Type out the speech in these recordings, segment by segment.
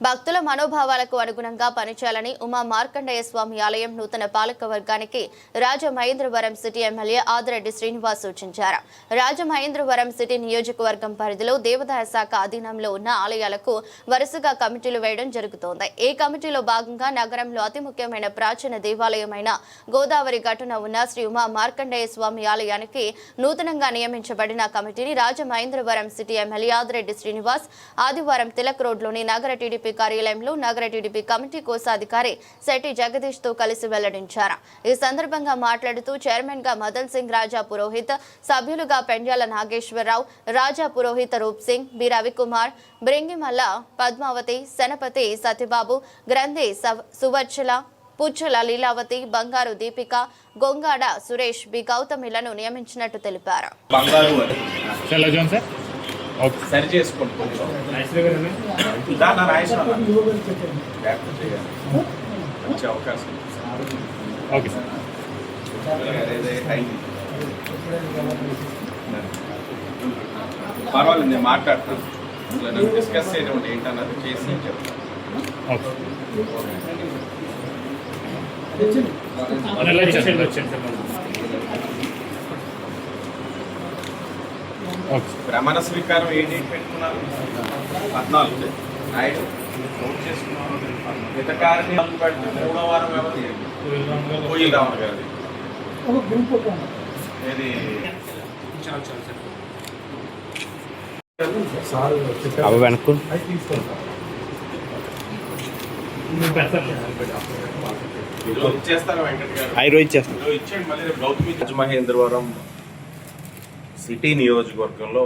భక్తుల మనోభావాలకు అనుగుణంగా పనిచేయాలని ఉమా మార్కండేయ స్వామి ఆలయం నూతన పాలక వర్గానికి రాజమహేంద్రవరం సిటీ ఎమ్మెల్యే ఆదిరెడ్డి శ్రీనివాస్ సూచించారు. రాజమహేంద్రవరం సిటీ నియోజకవర్గం పరిధిలో దేవాదాయ శాఖ అధీనంలో ఉన్న ఆలయాలకు వరుసగా కమిటీలు వేయడం జరుగుతోంది. ఈ కమిటీలో భాగంగా నగరంలో అతి ముఖ్యమైన ప్రాచీన దేవాలయమైన గోదావరి ఘటన ఉన్న శ్రీ ఉమా మార్కండేయ స్వామి ఆలయానికి నూతనంగా నియమించబడిన కమిటీని రాజమహేంద్రవరం సిటీ ఎమ్మెల్యే ఆదిరెడ్డి శ్రీనివాస్ ఆదివారం తిలక్ రోడ్లోని నగర టీడీపీ కార్యాలయంలో నగర టీడీపీ కమిటీ కోశాధికారి శెట్టి జగదీష్తో కలిసి వెల్లడించారు. ఈ సందర్భంగా మాట్లాడుతూ చైర్మన్గా మదన్ సింగ్ రాజా పురోహిత్ సభ్యులుగా పెండ్యాల నాగేశ్వరరావు రాజా పురోహిత రూప్ సింగ్ బి రవికుమార్ బ్రింగిమల్ల పద్మావతి శనపతి సత్యబాబు గ్రంథి సవ్- సువర్చల పుచ్చల లీలావతి బంగారు దీపిక గొంగాడ సురేష్ బి గౌతమిలను నియమించినట్టు తెలిపారు. సార్ చేయాలి. మంచి అవకాశం. ఓకే. పర్వాలేదు నేను మాట్లాడతాను. డిస్కస్ చేయడం ఏంటన్నది చేసి చెప్తాను ఓకే నెల వచ్చేసి వచ్చాను సార్ ఓకే ప్రమాణ స్వీకారం ఏ డేట్ పెట్టుకున్నారు. పద్నాలుగు. నాయుడు నోట్ చేసుకున్నాను హితకారిని పెడితే మూడో వారం ఎవరు కోయిల్ అవి వెనక్కు. ఇచ్చేస్తారా వెంకట గారు? రోజు ఇచ్చేస్తాం ఈరోజు ఇచ్చేయండి మళ్ళీ రేపు గౌతమి రాజమహేంద్రవరం సిటీ నియోజకవర్గంలో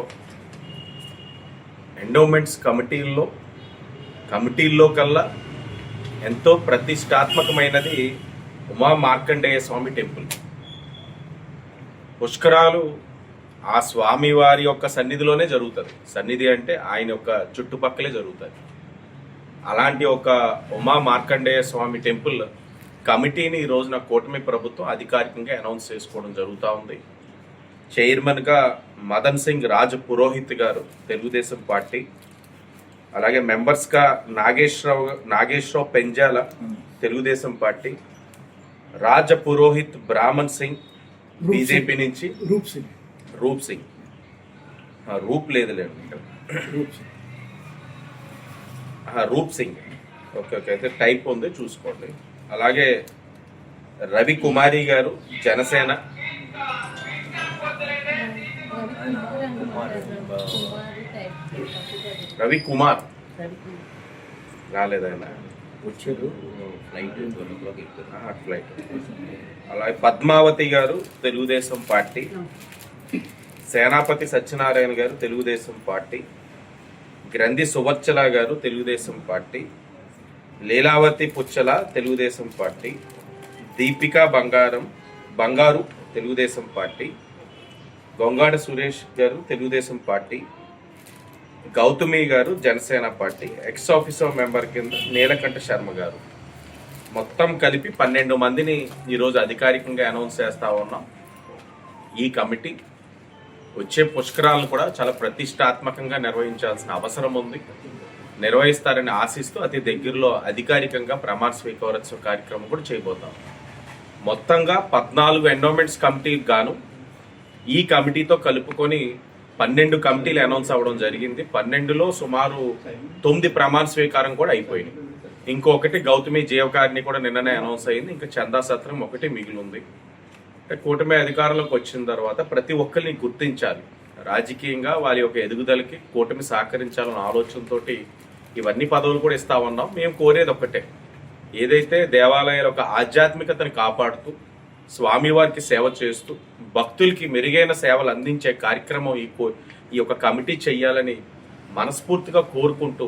ఎండోమెంట్స్ కమిటీల్లో కమిటీల్లో కల్లా ఎంతో ప్రతిష్టాత్మకమైనది ఉమా మార్కండేయ స్వామి టెంపుల్. పుష్కరాలు ఆ స్వామి వారి యొక్క సన్నిధిలోనే జరుగుతుంది. సన్నిధి అంటే ఆయన యొక్క చుట్టుపక్కలే జరుగుతుంది. అలాంటి ఒక ఉమా మార్కండేయ స్వామి టెంపుల్ కమిటీని ఈ రోజున కూటమి ప్రభుత్వం అధికారికంగా అనౌన్స్ చేసుకోవడం జరుగుతూ ఉంది. చైర్మన్గా మదన్ సింగ్ రాజ్ పురోహిత్ గారు తెలుగుదేశం పార్టీ అలాగే మెంబర్స్గా నాగేశ్వరరావు నాగేశ్వరరావు పెంజాల తెలుగుదేశం పార్టీ రాజ పురోహిత్ బ్రాహ్మణ్ సింగ్ బీజేపీ నుంచి రూప్ సింగ్. రూప్ సింగ్. రూప్ లేదులేండి ఇక్కడ రూప్ సింగ్. ఆహా, రూప్ సింగ్. ఓకే ఓకే అయితే టైప్ ఉంది చూసుకోండి. అలాగే రవి కుమారి గారు జనసేన. రవి కుమార్ రాలేదు ఆయన? వచ్చారు ఫ్లైట్ ఫ్లైట్. అలాగే పద్మావతి గారు తెలుగుదేశం పార్టీ. సేనాపతి సత్యనారాయణ గారు Telugu Desam party. Granthi Suvarchala garu Telugu Desam party. Leelavathi Puchchala Telugu Desam party. Deepika బంగారం బంగారు తెలుగుదేశం పార్టీ. గొంగాడ సురేష్ గారు Telugu Desam party Gautami garu Jana Sena party ex officio member కింద నీలకంఠ శర్మ గారు. మొత్తం కలిపి పన్నెండు మందిని ఈరోజు అధికారికంగా అనౌన్స్ చేస్తూ ఉన్నాం. ఈ కమిటీ వచ్చే పుష్కరాలను కూడా చాలా ప్రతిష్టాత్మకంగా నిర్వహించాల్సిన అవసరం ఉంది. నిర్వహిస్తారని ఆశిస్తూ అతి దగ్గరలో అధికారికంగా ప్రమాణ స్వీకారోత్సవ కార్యక్రమం కూడా చేయబోతాం. మొత్తంగా పద్నాలుగు ఎండోమెంట్స్ కమిటీకి గాను ఈ కమిటీతో కలుపుకొని పన్నెండు కమిటీలు అనౌన్స్ అవ్వడం జరిగింది. పన్నెండులో సుమారు తొమ్మిది ప్రమాణ స్వీకారం కూడా అయిపోయినాయి. ఇంకొకటి గౌతమి జీవకారిని కూడా నిన్ననే అనౌన్స్ అయింది. ఇంకా చందా సత్రం ఒకటి మిగిలి ఉంది కూటమి అధికారంలోకి వచ్చిన తర్వాత ప్రతి ఒక్కరిని గుర్తించాలి. రాజకీయంగా వారి యొక్క ఎదుగుదలకి కూటమి సహకరించాలన్న ఆలోచనతోటి ఇవన్నీ పదవులు కూడా ఇస్తా ఉన్నాం. మేము కోరేది ఒక్కటే. ఏదైతే దేవాలయాల యొక్క ఆధ్యాత్మికతను కాపాడుతూ స్వామివారికి సేవ చేస్తూ భక్తులకి మెరుగైన సేవలు అందించే కార్యక్రమం ఈ కో ఈ యొక్క కమిటీ చేయాలని మనస్ఫూర్తిగా కోరుకుంటూ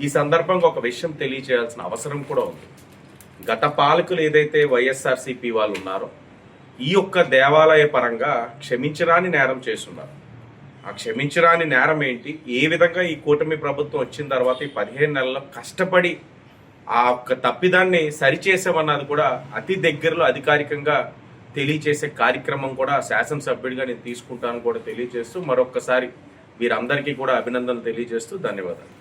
ఈ సందర్భంగా ఒక విషయం తెలియజేయాల్సిన అవసరం కూడా ఉంది. గత పాలకులు ఏదైతే వైఎస్ఆర్సీపీ వాళ్ళు ఉన్నారో ఈ యొక్క దేవాలయ పరంగా క్షమించరాని నేరం చేస్తున్నారు. ఆ క్షమించరాని నేరం ఏంటి? ఏ విధంగా ఈ కూటమి ప్రభుత్వం వచ్చిన తర్వాత ఈ పదిహేను నెలల్లో కష్టపడి ఆ ఒక్క తప్పిదాన్ని సరిచేసామన్నది కూడా అతి దగ్గరలో అధికారికంగా తెలియచేసే కార్యక్రమం కూడా శాసనసభ్యుడిగా నేను తీసుకుంటాను కూడా తెలియజేస్తూ మరొక్కసారి వీరందరికీ కూడా అభినందనలు తెలియజేస్తూ ధన్యవాదాలు.